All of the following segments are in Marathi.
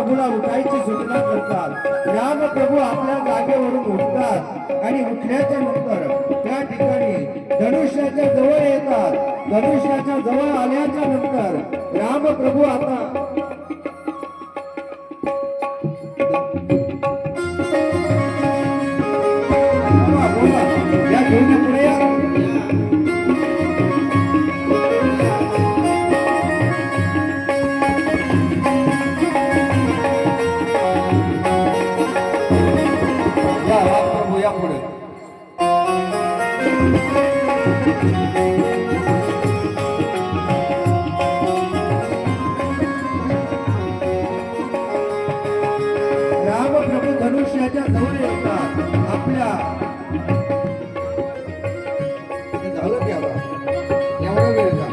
प्रभूला उठायची सूचना करतात. रामप्रभू आपल्या जागेवरून उठतात आणि उठल्याच्या नंतर त्या ठिकाणी धनुष्याच्या जवळ येतात. धनुष्याच्या जवळ आल्याच्यानंतर रामप्रभू आता धनुष्याच्या जवळ येतात आपल्या झालं की आता. एवढा वेळ का?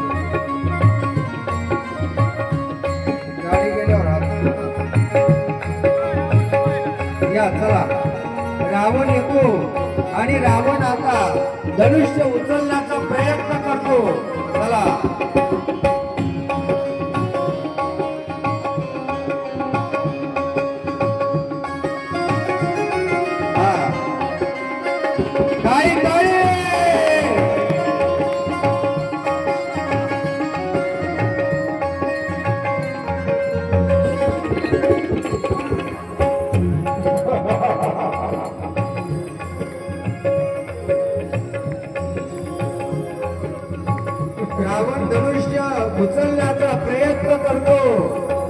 गाडी गेल्यावर या चला. रावण येतो आणि रावण आता धनुष्य उचलण्याचा प्रयत्न करतो. चला. रावण धनुष्य उचलण्याचा प्रयत्न करतो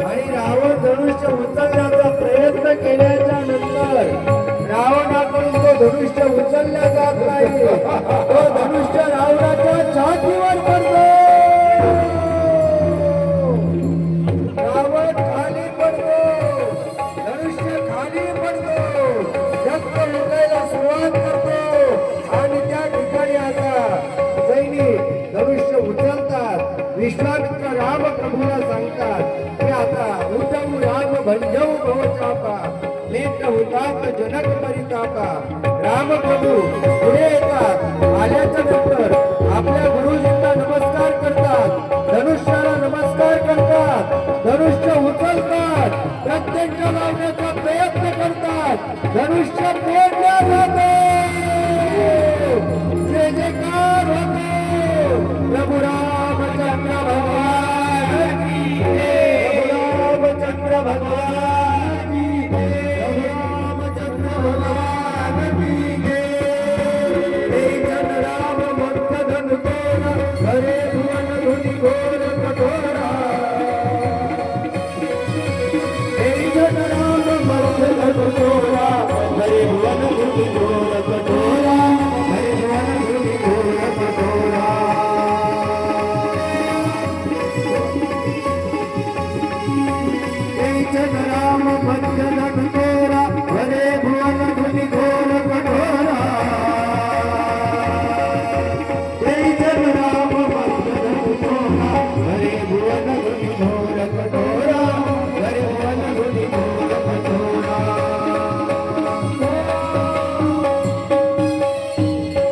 आणि रावण धनुष्य उचलण्याचा प्रयत्न केल्याच्यानंतर रावणाकडून तो धनुष्य उचलल्या जात नाही नेत्र जनक परितापा राम प्रभू पुढे येतात. आल्याच्यानंतर आपल्या गुरुजींना नमस्कार करतात. धनुष्याला नमस्कार करतात. धनुष्य उचलतात. प्रत्यक्ष लावण्याचा प्रयत्न करतात. धनुष्य फोडल्या जाते. जे जयकार होते. प्रभू रामचंद्र भगवान. प्रभू रामचंद्र भगवान. Bhagavad